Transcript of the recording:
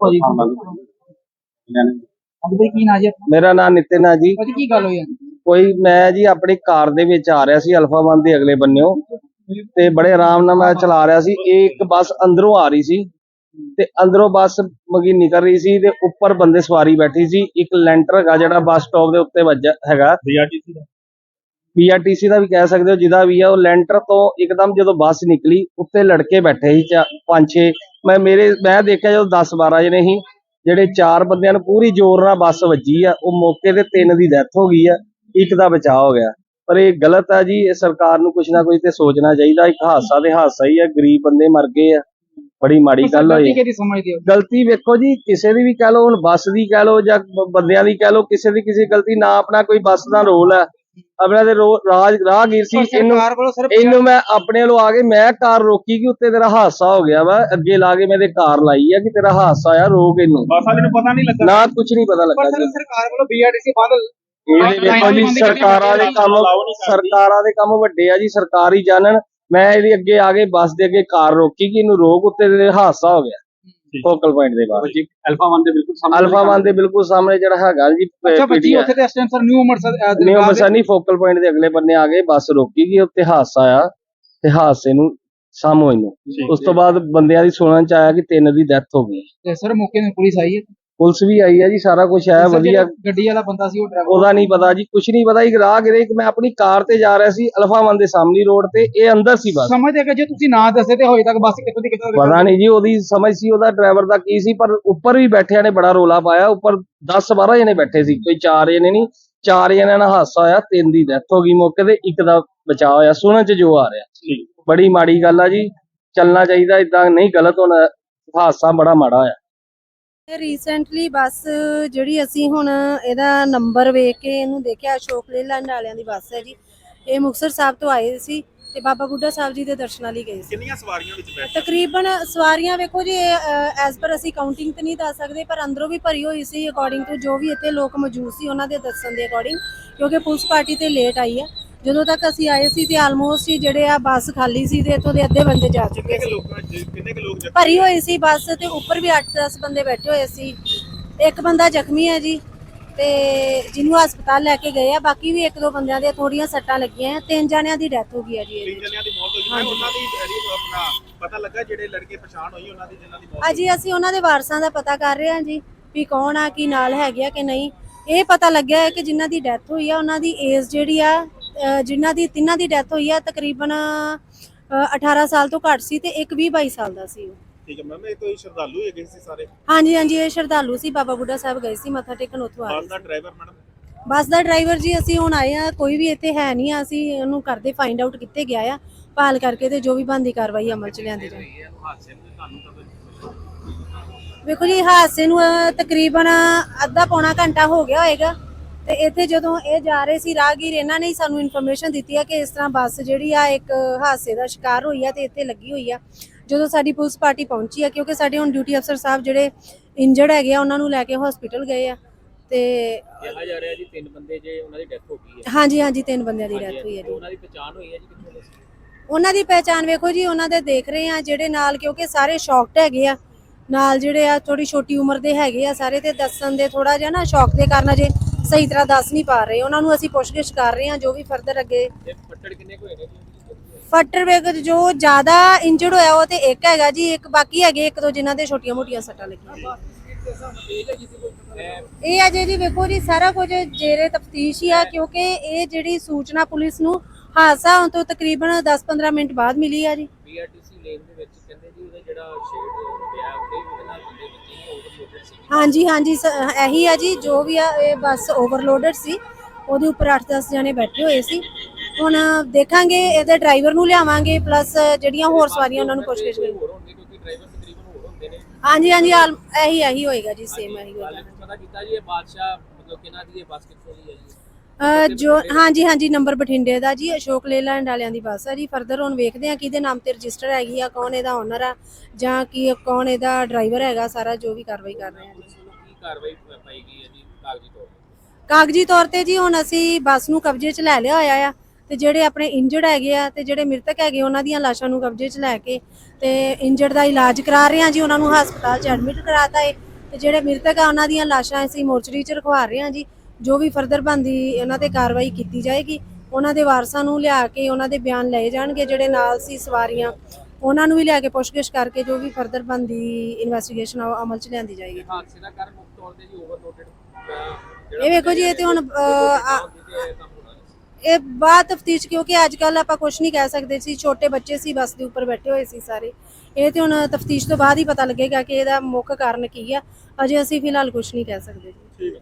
ਭਾਜੀ ਅੱਜ ਬਈ ਕੀ ਨਾਂ ਜੀ ਆਪਣਾ? ਮੇਰਾ ਨਾਮ ਨਿਤਿਨ ਹੈ ਜੀ। ਭਾਜੀ ਕੀ ਗੱਲ ਹੋਈ ਅੱਜ ਕੋਈ ਮੈਂ ਜੀ ਆਪਣੀ ਕਾਰ ਦੇ ਵਿੱਚ ਆ ਰਿਹਾ ਸੀ ਅਲਫਾ ਵਨ ਦੇ ਅਗਲੇ ਬੰਨਿਓ। ਤੇ ਬੜੇ ਆਰਾਮ ਨਾਲ ਮੈਂ ਚਲਾ ਰਿਹਾ ਸੀ। ਇਹ ਇੱਕ ਬੱਸ ਅੰਦਰੋਂ ਆ ਰਹੀ ਸੀ। ਤੇ ਅੰਦਰੋਂ ਬੱਸ ਮਗੀ ਨਿਕਲ ਰਹੀ ਸੀ ਤੇ ਉੱਪਰ ਬੰਦੇ ਸਵਾਰੀ ਬੈਠੀ ਸੀ। ਇੱਕ ਲੈਂਟਰ ਹੈਗਾ ਜਿਹੜਾ ਬੱਸ ਸਟਾਪ ਦੇ ਉੱਤੇ ਵੱਜਾ ਹੈਗਾ। ਬੀਆਰਟੀਸੀ ਦਾ। ਪੀਆਰਟੀਸੀ ਦਾ ਵੀ ਕਹਿ ਸਕਦੇ ਹੋ ਜਿਹਦਾ ਵੀ ਆ ਉਹ ਲੈਂਟਰ ਤੋਂ ਇੱਕਦਮ ਜਦੋਂ ਬੱਸ ਨਿਕਲੀ ਉੱਤੇ ਲੜਕੇ ਬੈਠੇ ਸੀ ਚਾ- ਪੰਜ ਛੇ ਮੈਂ ਮੇਰੇ ਮੈਂ ਦੇਖਿਆ ਜਦੋਂ 10 12 ਜਣੇ ਸੀ ਜਿਹੜੇ ਚਾਰ ਬੰਦਿਆਂ ਨੂੰ ਪੂਰੀ ਜ਼ੋਰ ਨਾਲ ਬੱਸ ਵੱਜੀ ਆ ਉਹ ਮੌਕੇ ਤੇ ਤਿੰਨ ਦੀ ਡੈਥ ਹੋ ਗਈ ਆ ਇੱਕ ਦਾ ਬਚਾਅ ਹੋ ਗਿਆ। ਪਰ ਇਹ ਗਲਤ ਆ ਜੀ ਇਹ ਸਰਕਾਰ ਨੂੰ ਕੁਛ ਨਾ ਕੁਛ ਤੇ ਸੋਚਣਾ ਚਾਹੀਦਾ ਇੱਕ ਹਾਦਸਾ ਤੇ ਹਾਦਸਾ ਹੀ ਆ ਗਰੀਬ ਬੰਦੇ ਮਰ ਗਏ ਆ ਬੜੀ ਮਾੜੀ ਗੱਲ ਹੋਈ ਗਲਤੀ ਵੇਖੋ ਜੀ ਕਿਸੇ ਦੀ ਵੀ ਕਹਿ ਲਓ ਹੁਣ ਬੱਸ ਦੀ ਕਹਿ ਲਓ ਜਾਂ ਬੰਦਿਆਂ ਦੀ ਕਹਿ ਲਓ ਕਿਸੇ ਦੀ ਕਿਸੇ ਗਲਤੀ ਨਾ ਆਪਣਾ ਕੋਈ ਬੱਸ ਦਾ ਰੋਲ ਹੈ ਆਪਣਾ ਤੇ ਰਾਜ ਰਾਹਗੀਰ ਸੀ ਇਹਨੂੰ ਇਹਨੂੰ ਮੈਂ ਆਪਣੇ ਵੱਲੋਂ ਆ ਕੇ ਮੈਂ ਕਾਰ ਰੋਕੀ ਕਿ ਉੱਤੇ ਤੇਰਾ ਹਾਦਸਾ ਹੋ ਗਿਆ ਵਾ ਅੱਗੇ ਲਾ ਕੇ ਮੈਂ ਤੇ ਕਾਰ ਲਾਈ ਆ ਕਿ ਤੇਰਾ ਹਾਦਸਾ ਆ ਰੋਕ ਇਹਨੂੰ। ਬੱਸ ਵਾਲੇ ਨੂੰ ਪਤਾ ਨਹੀਂ ਲੱਗਾ। ਨਾ ਕੁਝ ਨਹੀਂ ਪਤਾ ਲੱਗਾ ਸਰਕਾਰ ਵੱਲੋਂ ਬੀਆਰਟੀਸੀ ਬੰਦ ਵੇਖੋ ਜੀ ਸਰਕਾਰਾਂ ਦੇ ਕੰਮ ਸਰਕਾਰਾਂ ਦੇ ਕੰਮ ਵੱਡੇ ਆ ਜੀ ਸਰਕਾਰ ਹੀ ਜਾਣਨ ਮੈਂ ਇਹਦੇ ਅੱਗੇ ਆ ਕੇ ਬੱਸ ਦੇ ਅੱਗੇ ਕਾਰ ਰੋਕੀ ਕਿ ਇਹਨੂੰ ਰੋਕ ਉੱਤੇ ਤੇ ਹਾਦਸਾ ਹੋ ਗਿਆ। ਫੋਕਲ ਪੁਆਇੰਟ ਦੇ ਬਾਅਦ। ਜੀ ਅਲਫਾ ਵਨ ਦੇ ਬਿਲਕੁਲ ਸਾਹਮਣੇ ਅਲਫਾ ਵਨ ਦੇ ਬਿਲਕੁਲ ਸਾਹਮਣੇ ਜਿਹੜਾ ਹੈਗਾ ਜੀ ਅੱਛਾ ਬੱਚੀ PTI ਉੱਥੇ ਤੇ ਇਸ time sir new Amritsar new Amritsar ਨਹੀਂ ਫੋਕਲ ਪੁਆਇੰਟ ਦੇ ਅਗਲੇ ਬੰਨੇ ਆ ਗਏ ਬੱਸ ਰੋਕੀ ਗਈ ਉੱਤੇ ਹਾਦਸਾ ਆਇਆ ਤੇ ਹਾਦਸੇ ਨੂੰ ਸਾਹਮਣੇ ਨੂੰ। ਉਸ ਤੋਂ ਬਾਅਦ ਬੰਦਿਆਂ ਦੀ ਸੁਣਨ ਚ ਆਇਆ ਕਿ ਤਿੰਨ ਦੀ ਡੈਥ ਹੋ ਗਈ। ਤੇ ਸਰ ਮੌਕੇ ਤੇ ਪੁਲਿਸ ਆਈ ਹੈ? ਪੁਲਿਸ ਵੀ ਆਈ ਹੈ ਜੀ ਸਾਰਾ ਕੁਝ ਹੈ ਵਧੀਆ। ਗੱਡੀ ਵਾਲਾ ਬੰਦਾ ਸੀ ਉਹ ਡਰਾਈਵਰ ਉਹਦਾ ਨਹੀਂ ਪਤਾ ਜੀ ਕੁਝ ਨਹੀਂ ਪਤਾ ਇੱਕ ਰਾਹ ਗਿਰੇ ਕਿ ਮੈਂ ਆਪਣੀ ਕਾਰ ਤੇ ਜਾ ਰਿਹਾ ਸੀ ਅਲਫਾ ਵਨ ਦੇ ਸਾਹਮਣੀ ਰੋਡ ਤੇ ਇਹ ਅੰਦਰ ਸੀ ਬੱਸ। ਸਮਝਦੇ ਕਿ ਜੇ ਤੁਸੀਂ ਨਾ ਦੱਸੇ ਤੇ ਹੋਏ ਤੱਕ ਬੱਸ ਕਿੱਥੋਂ ਦੀ ਕਿੱਥੋਂ ਪਤਾ ਨਹੀਂ ਜੀ ਉਹਦੀ ਸਮਝ ਸੀ ਉਹਦਾ ਡਰਾਈਵਰ ਦਾ ਕੀ ਸੀ ਪਰ ਉੱਪਰ ਵੀ ਬੈਠਿਆਂ ਨੇ ਬੜਾ ਰੋਲਾ ਪਾਇਆ ਉੱਪਰ 10 12 ਜਣੇ ਬੈਠੇ ਸੀ ਕੋਈ 4 ਜਣੇ ਨਹੀਂ 4 ਜਣਿਆਂ ਨਾਲ ਹਾਦਸਾ ਹੋਇਆ ਤਿੰਨ ਦੀ ਡੈਥ ਹੋ ਗਈ ਮੌਕੇ ਤੇ ਇੱਕ ਦਾ ਬਚਾਅ ਹੋਇਆ ਸੁਣਨ ਚ ਜੋ ਆ ਰਿਹਾ। ਬੜੀ ਮਾੜੀ ਗੱਲ ਆ ਜੀ ਚੱਲਣਾ ਚਾਹੀਦਾ ਇਦਾਂ ਨਹੀਂ ਗਲਤ ਹੋਣਾ ਹਾਦਸਾ ਬੜਾ ਮਾੜਾ ਹੋਇਆ। ਰੀਸੈਂਟਲੀ ਬੱਸ ਜਿਹੜੀ ਅਸੀਂ ਹੁਣ ਇਹਦਾ ਨੰਬਰ ਵੇਖ ਕੇ ਇਹਨੂੰ ਦੇਖਿਆ ਅਸ਼ੋਕ ਲੇਲੈਂਡ ਵਾਲਿਆਂ ਦੀ ਬੱਸ ਹੈ ਜੀ। ਇਹ ਮੁਕਤਸਰ ਸਾਹਿਬ ਤੋਂ ਆਏ ਸੀ ਤੇ ਬਾਬਾ ਬੁੱਢਾ ਸਾਹਿਬ ਜੀ ਦੇ ਦਰਸ਼ਨਾਂ ਲਈ ਗਏ ਸੀ। ਕਿੰਨੀਆਂ ਸਵਾਰੀਆਂ ਵਿੱਚ ਬੈਠ? ਤਕਰੀਬਨ ਸਵਾਰੀਆਂ ਵੇਖੋ ਜੀ ਐਸ ਪਰ ਅਸੀਂ ਕਾਊਂਟਿੰਗ ਤੇ ਨਹੀਂ ਦੱਸ ਸਕਦੇ ਪਰ ਅੰਦਰੋਂ ਵੀ ਭਰੀ ਹੋਈ ਸੀ ਅਕੋਰਡਿੰਗ ਟੂ ਜੋ ਵੀ ਇੱਥੇ ਲੋਕ ਮੌਜੂਦ ਸੀ ਉਹਨਾਂ ਦੇ ਦੱਸਣ ਦੇ ਅਕੋਰਡਿੰਗ ਕਿਉਂਕਿ ਪੁਲਿਸ ਪਾਰਟੀ ਤੇ ਲੇਟ ਆਈ ਹੈ। ਜਦੋਂ ਤੱਕ ਅਸੀਂ ਆਏ ਸੀ ਤੇ ਆਲਮੋਸਟ ਹੀ ਜਿਹੜੇ ਆ ਬੱਸ ਖਾਲੀ ਸੀ ਤੇ ਇੱਥੋਂ ਦੇ ਅੱਧੇ ਬੰਦੇ ਜਾ ਚੁੱਕੇ ਸੀ। ਕਿੰਨੇ ਕੁ ਲੋਕ ਭਰੀ ਹੋਈ ਸੀ ਬੱਸ ਤੇ ਉੱਪਰ ਵੀ 8-10 ਬੰਦੇ ਬੈਠੇ ਹੋਏ ਸੀ। ਇੱਕ ਬੰਦਾ ਜ਼ਖਮੀ ਹੈ ਜੀ ਤੇ ਜਿਹਨੂੰ ਹਸਪਤਾਲ ਲੈ ਕੇ ਗਏ ਆ। ਬਾਕੀ ਵੀ ਇੱਕ ਦੋ ਬੰਦਿਆਂ ਦੇ ਥੋੜੀਆਂ ਸੱਟਾਂ ਲੱਗੀਆਂ ਆ ਤਿੰਨ ਜਣਿਆਂ ਦੀ ਡੈਥ ਹੋ ਗਈ ਹੈ ਜੀ ਇਹਦੇ ਤਿੰਨ ਵਿੱਚ। ਜਣਿਆਂ ਦੀ ਮੌਤ ਹੋਈ ਮੈਂ ਉਹਨਾਂ ਦੀ ਜਿਹੜੀ ਆਪਣਾ ਪਤਾ ਲੱਗਾ ਜਿਹੜੇ ਲੜਕੇ ਪਛਾਣ ਹੋਈ ਉਹਨਾਂ ਦੀ ਜਿਨ੍ਹਾਂ ਦੀ ਮੌਤ ਅਜੀ ਅਸੀਂ ਉਹਨਾਂ ਦੇ ਵਾਰਸਾਂ ਦਾ ਪਤਾ ਕਰ ਰਹੇ ਹਾਂ ਜੀ ਵੀ ਕੌਣ ਆ ਕੀ ਨਾਲ ਹੈਗੇ ਆ ਕਿ ਨਹੀਂ। ਇਹ ਪਤਾ ਲੱਗਿਆ ਹੈ ਕਿ ਜਿਨ੍ਹਾਂ ਦੀ ਡੈਥ ਹੋਈ ਆ ਉਹਨਾਂ ਦੀ ਏਜ ਜਿਹੜੀ ਆ ਜਿਨ੍ਹਾਂ ਦੀ ਤਿੰਨਾਂ ਦੀ ਡੈਥ ਹੋਈ ਆ ਤਕਰੀਬਨ ਅਹ 18 ਸਾਲ ਤੋਂ ਘੱਟ ਸੀ ਤੇ ਇੱਕ 20 22 ਸਾਲ ਦਾ ਸੀ ਉਹ। ਠੀਕ ਹੈ ਮੈਮ ਇਹ ਕੋਈ ਸ਼ਰਧਾਲੂ ਹੈਗੇ ਸੀ ਸਾਰੇ? ਹਾਂਜੀ ਹਾਂਜੀ ਇਹ ਸ਼ਰਧਾਲੂ ਸੀ। ਬਾਬਾ ਬੁੱਢਾ ਸਾਹਿਬ ਗਏ ਸੀ ਮੱਥਾ ਟੇਕਣ ਉੱਥੋਂ ਆ ਰਹੇ ਸੀ। ਦਾ ਡਰਾਈਵਰ ਮੈਡਮ? ਬੱਸ ਦਾ ਡਰਾਈਵਰ ਜੀ ਅਸੀਂ ਹੁਣ ਆਏ ਆ ਕੋਈ ਵੀ ਇੱਥੇ ਹੈ ਨਹੀਂ ਆ ਅਸੀਂ ਉਹਨੂੰ ਕਰਦੇ ਫਾਈਂਡ ਆਊਟ ਕਿੱਥੇ ਗਿਆ ਆ ਭਾਲ ਕਰਕੇ ਤੇ ਜੋ ਵੀ ਬੰਦੀ ਕਾਰਵਾਈ ਅਮਲ ਚ ਲਿਆਂਦੀ ਜਾਏ ਵੇਖੋ ਜੀ ਹਾਦਸੇ ਨੂੰ ਤਕਰੀਬਨ ਅੱਧਾ ਪੌਣਾ ਘੰਟਾ ਹੋ ਗਿਆ ਹੋਏਗਾ। ਤੇ ਇੱਥੇ ਜਦੋਂ ਇਹ ਜਾ ਰਹੇ ਸੀ ਰਾਹਗੀਰ ਇਹਨਾਂ ਨੇ ਸਾਨੂੰ ਇਨਫੋਰਮੇਸ਼ਨ ਦਿੱਤੀ ਆ ਕਿ ਇਸ ਤਰ੍ਹਾਂ ਬੱਸ ਜਿਹੜੀ ਆ ਇੱਕ ਹਾਦਸੇ ਦਾ ਸ਼ਿਕਾਰ ਹੋਈ ਆ ਤੇ ਇੱਥੇ ਲੱਗੀ ਹੋਈ ਆ। ਜਦੋਂ ਸਾਡੀ ਪੁਲਿਸ ਪਾਰਟੀ ਪਹੁੰਚੀ ਆ ਕਿਉਂਕਿ ਸਾਡੇ ਹੁਣ ਡਿਊਟੀ ਅਫਸਰ ਸਾਹਿਬ ਜਿਹੜੇ ਇੰਜਰਡ ਹੈਗੇ ਆ ਉਹਨਾਂ ਨੂੰ ਲੈ ਕੇ ਹਸਪੀਟਲ ਗਏ ਆ ਤੇ ਕਿਹਾ ਜਾ ਰਿਹਾ ਜੀ ਤਿੰਨ ਬੰਦੇ ਜੇ ਉਹਨਾਂ ਦੀ ਡੈਥ ਹੋ ਗਈ ਹੈ। ਹਾਂਜੀ ਹਾਂਜੀ ਤਿੰਨ ਬੰਦਿਆਂ ਦੀ ਡੈਥ ਹੋਈ ਹੈ ਜੀ। ਉਹਨਾਂ ਦੀ ਪਛਾਣ ਹੋਈ ਹੈ ਜੀ ਕਿੱਥੋਂ ਦੇ? ਸੀ? ਉਹਨਾਂ ਦੀ ਪਹਿਚਾਣ ਵੇਖੋ ਜੀ ਉਹਨਾਂ ਦੇ ਦੇਖ ਰਹੇ ਆ ਜਿਹੜੇ ਨਾਲ ਕਿਉਂਕਿ ਸਾਰੇ ਸ਼ੌਕਡ ਹੈਗੇ ਆ। ਨਾਲ ਜਿਹੜੇ ਆ ਥੋੜੀ ਛੋਟੀ ਉਮਰ ਦੇ ਹੈਗੇ ਆ ਸਾਰੇ ਤੇ ਦੱਸਣ ਦੇ ਥੋੜਾ ਜਿਹਾ ਨਾ ਸ਼ੌਕ ਦੇ ਕਾਰਨ ਅਜੇ ਸਹੀ ਤਰ੍ਹਾਂ ਦੱਸ ਨਹੀਂ ਪਾ ਰਹੇ ਉਹਨਾਂ ਨੂੰ ਅਸੀਂ ਪੁੱਛਗਿੱਛ ਕਰ ਰਹੇ ਆ ਜੋ ਵੀ ਫਰਦਰ ਅੱਗੇ। ਫੱਟੜ ਕਿੰਨੇ ਕੁ ਨੇ? ਜੀ ਜ਼ਿਆਦਾ ਇੰਜਰਡ ਹੋਇਆ ਉਹ ਤੇ ਇੱਕ ਹੈਗਾ ਜੀ ਇੱਕ ਬਾਕੀ ਹੈਗੇ ਇੱਕ ਦੋ ਜਿਨ੍ਹਾਂ ਦੇ ਛੋਟੀਆਂ ਮੋਟੀਆਂ ਸੱਟਾਂ ਲੱਗੀਆਂ। ਇਹ ਅਜੇ ਜੀ ਵੇਖੋ ਜੀ ਸਾਰਾ ਕੁਝ ਜੇਰੇ ਤਫਤੀਸ਼ ਹੀ ਆ ਕਿਉਂਕਿ ਇਹ ਜਿਹੜੀ ਸੂਚਨਾ ਪੁਲਿਸ ਨੂੰ ਹਾਦਸਾ ਹੋਣ ਤੋਂ ਤਕਰੀਬਨ 10-15 ਮਿੰਟ ਬਾਅਦ ਮਿਲੀ ਆ ਜੀ। ਪੀਆਰਟੀਸੀ ਲੇਨ ਦੇ ਵਿੱਚ ਕਹਿੰਦੇ ਜੀ ਉਹਦਾ ਜਿਹੜਾ ਸ਼ੇਡ ਪਿਆ ਉਹਦੇ ਉਹਦੇ ਨਾਲ ਬੰਦੇ ਵਿੱਚ ਹੀ ਓਵਰਲੋਡਡ ਸੀ ਹਾਂਜੀ ਹਾਂਜੀ ਸ- ਇਹੀ ਆ ਜੀ ਜੋ ਵੀ ਆ ਇਹ ਬੱਸ ਓਵਰਲੋਡਡ ਸੀ। ਉਹਦੇ ਉੱਪਰ 8-10 ਜਣੇ ਬੈਠੇ ਹੋਏ ਸੀ। ਹੁਣ ਦੇਖਾਂਗੇ ਇਹਦੇ ਡਰਾਈਵਰ ਨੂੰ ਲਿਆਵਾਂਗੇ ਪਲੱਸ ਜਿਹੜੀਆਂ ਹੋਰ ਸਵਾਰੀਆਂ ਉਹਨਾਂ ਨੂੰ ਪੁੱਛਗਿੱਛ ਕਰਾਂਗੇ। ਹੋਰ ਹੋਣਗੇ ਕਿਉਂਕਿ ਡਰਾਈਵਰ ਤਕਰੀਬਨ ਹੋਰ ਹੁੰਦੇ ਨੇ। ਹਾਂਜੀ ਹਾਂਜੀ ਆਲ- ਇਹੀ ਇਹੀ ਹੋਏਗਾ ਜੀ ਸੇਮ ਇਹੀ ਹੋਏਗਾ। ਹਾਲੇ ਪਤਾ ਕੀਤਾ ਜੀ ਇਹ ਬਾਦਸ਼ਾਹ ਮਤਲਬ ਕਿਹਨਾਂ ਦੀ ਇਹ ਬੱਸ ਕਿੱਥੋਂ ਦੀ ਹੈ ਜੀ। ਜੋ ਹਾਂਜੀ ਹਾਂਜੀ ਨੰਬਰ ਬਠਿੰਡੇ ਦਾ ਜੀ ਅਸ਼ੋਕ ਲੇਲੈਂਡ ਵਾਲਿਆਂ ਦੀ ਬੱਸ ਆ ਜੀ। ਫਰਦਰ ਹੁਣ ਵੇਖਦੇ ਆ ਕਿਹਦੇ ਨਾਮ ਤੇ ਰਜਿਸਟਰ ਹੈਗੀ ਆ ਕੌਣ ਇਹਦਾ ਓਨਰ ਆ ਜਾਂ ਕੀ ਕੌਣ ਇਹਦਾ ਡਰਾਈਵਰ ਹੈਗਾ ਸਾਰਾ ਜੋ ਵੀ ਕਾਰਵਾਈ ਕਰ ਰਹੇ ਆ ਜੀ। ਪੁਲਿਸ ਵੱਲੋਂ ਕੀ ਕਾਰਵਾਈ ਪ- ਪਾਈ ਗਈ ਹੈ ਜੀ ਕਾਗਜ਼ੀ ਤੌਰ ਤੇ? ਕਾਗਜ਼ੀ ਤੌਰ ਤੇ ਜੀ ਹੁਣ ਅਸੀਂ ਬੱਸ ਨੂੰ ਕਬਜ਼ੇ 'ਚ ਲੈ ਲਿਆ ਹੋਇਆ ਆ ਤੇ ਜਿਹੜੇ ਆਪਣੇ ਇੰਜਰਡ ਹੈਗੇ ਆ ਤੇ ਜਿਹੜੇ ਮ੍ਰਿਤਕ ਹੈਗੇ ਉਹਨਾਂ ਦੀਆਂ ਲਾਸ਼ਾਂ ਨੂੰ ਕਬਜ਼ੇ 'ਚ ਲੈ ਕੇ ਤੇ ਇੰਜਰਡ ਦਾ ਇਲਾਜ ਕਰਾ ਰਹੇ ਆ ਜੀ ਉਹਨਾਂ ਨੂੰ ਹਸਪਤਾਲ 'ਚ ਐਡਮਿਟ ਕਰਾਤਾ ਏ। ਤੇ ਜਿਹੜੇ ਮ੍ਰਿਤਕ ਆ ਉਹਨਾਂ ਦੀਆਂ ਲਾਸ਼ਾਂ ਅਸੀਂ ਮੋਰਚਰੀ 'ਚ ਰਖਵਾ ਰਹੇ ਹਾਂ ਜੀ। ਜੋ ਵੀ ਫਰਦਰ ਬੰਦੀ ਉਹਨਾਂ ਤੇ ਕਾਰਵਾਈ ਕੀਤੀ ਜਾਏਗੀ ਉਹਨਾਂ ਦੇ ਵਾਰਸਾਂ ਨੂੰ ਲਿਆ ਕੇ ਉਹਨਾਂ ਦੇ ਬਿਆਨ ਲਏ ਜਾਣਗੇ ਜਿਹੜੇ ਨਾਲ ਸੀ ਸਵਾਰੀਆਂ ਉਹਨਾਂ ਨੂੰ ਵੀ ਲਿਆ ਕੇ ਪੁੱਛਗਿੱਛ ਕਰਕੇ ਜੋ ਵੀ ਫਰਦਰ ਬੰਦੀ ਇਨਵੈਸਟੀਗੇਸ਼ਨ ਅਮਲ 'ਚ ਲਿਆਂਦੀ ਜਾਏਗੀ। ਹਾਦਸੇ ਦਾ ਕਾਰਨ ਮੁੱਖ ਤੌਰ ਤੇ ਜੀ ਓਵਰਲੋਡਡ ਇਹ ਵੇਖੋ ਜੀ ਇਹ ਤੇ ਹੁਣ ਇਹ ਬਾਤ ਤਫਤੀਸ਼ ਕਿਉਂਕਿ ਅੱਜ ਕੱਲ ਆਪਾਂ ਕੁਝ ਨਹੀਂ ਕਹਿ ਸਕਦੇ ਸੀ ਛੋਟੇ ਬੱਚੇ ਸੀ ਬੱਸ ਦੇ ਉੱਪਰ ਬੈਠੇ ਹੋਏ ਸੀ ਸਾਰੇ। ਇਹ ਤੇ ਹੁਣ ਤਫਤੀਸ਼ ਤੋਂ ਬਾਅਦ ਹੀ ਪਤਾ ਲੱਗੇਗਾ ਕਿ ਇਹਦਾ ਮੁੱਖ ਕਾਰਨ ਕੀ ਆ। ਅਜੇ ਅਸੀਂ ਫਿਲਹਾਲ ਕੁਝ ਨਹੀਂ ਕਹਿ ਸਕਦੇ ਜੀ। ਠੀਕ ਹੈ